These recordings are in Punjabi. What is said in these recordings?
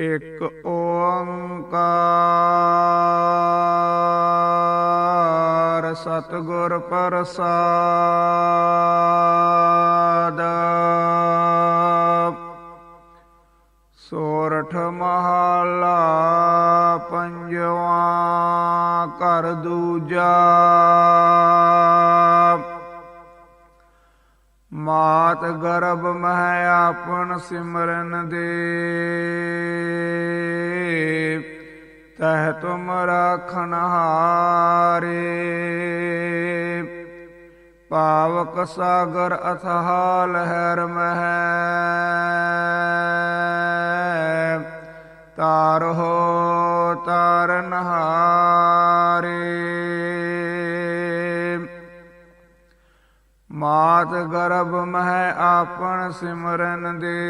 ਇਕ ਓੰਕਾਰ ਸਤਿਗੁਰ ਪ੍ਰਸਾਦ। ਸੋਰਠ ਮਹਲਾ ਪੰਜਵਾ ਕਰ ਦੂਜਾ। ਮਾਤ ਗਰਭ ਮਹਿ ਆਪਨ ਸਿਮਰਨ ਦੇ। ਤਹ ਤੁਮ ਰਾਖਨ ਹਾਰੇ। ਪਾਵਕ ਸਾਗਰ ਅਥਾਹ ਲਹਿਰ ਮਹਿ। ਤਾਰਹੋ ਤਾਰਨ ਹਾਰੇ। ਮਾਤ ਗਰਭ ਮਹਿ ਆਪਨ ਸਿਮਰਨ ਦੇ।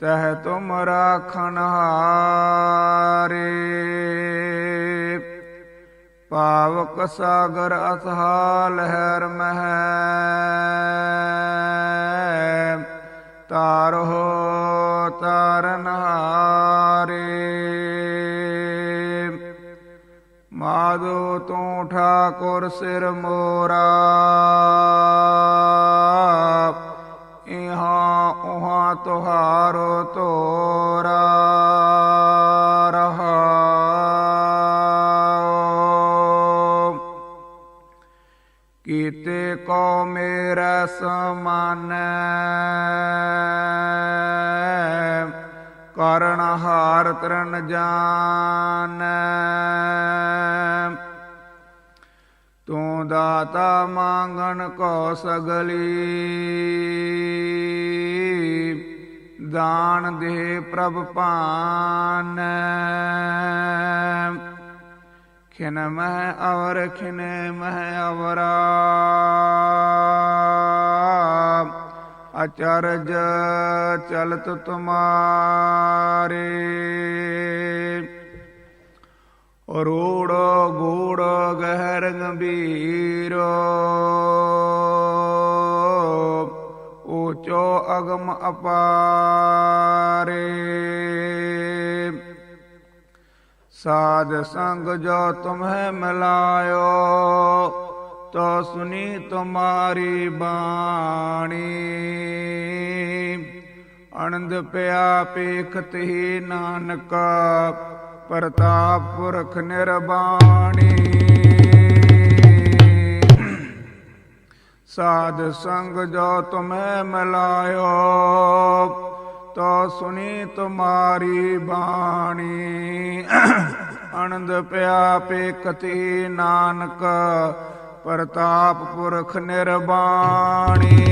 ਤਹ ਤੁਮ ਰਾਖਨ ਹਾਰੇ। ਪਾਵਕ ਸਾਗਰ ਅਥਾਹ ਲਹਿਰ ਮਹਿ। ਮਾਧੋ ਤੂੰ ਠਾਕੁਰ ਸਿਰ ਮੋਰਾ। ਇਹਾਂ ਉਹਾਂ ਤੁਹਾਰੋ ਤੋਰਾ। ਰਹਾਉ। ਕੀਤੇ ਕੋ ਮੇਰਾ ਸਮਾਨ। ਕਰਨ ਹਾਰ ਤਰਨ ਜਾਨ। ਤੂੰ ਦਾਤਾ ਮੰਗਣ ਕੋ ਸਗਲੀ, ਦਾਨ ਦੇ ਪ੍ਰਭ ਪਾਨ। ਖਿਨ ਮਹਿ ਅਵਰ, ਖਿਨ ਮਹਿ ਅਵਰਾ। ਅਚਰਜ ਚਲਤ ਤੁਮਾਰੇ। ਰੂੜ ਗੂੜ ਗਹਿਰ ਗੰਭੀਰ। ਊਚੋ ਅਗਮ ਅਪਾਰੇ। ਸਾਧ ਸੰਗ ਜੋ ਤੁਮਹਿ ਮਿਲਾਇਓ। ਤੋ ਸੁਨੀ ਤੁਮਾਰੀ ਬਾਣੀ। ਆਨੰਦ ਪਿਆ ਪੇਖਤ ਹੀ ਨਾਨਕ, ਪ੍ਰਤਾਪ ਪੁਰਖ ਨਿਰਬਾਣੀ। ਸਾਧ ਸੰਗ ਜੋ ਤੁਮੈ ਮਿਲਾਇਓ, ਤੋ ਸੁਨੀ ਤੁਮਾਰੀ ਬਾਣੀ। ਆਨੰਦ ਪਿਆ ਪੇਖਤੀ ਨਾਨਕ ਪ੍ਰਤਾਪ ਪੁਰਖ ਨਿਰਬਾਣੀ।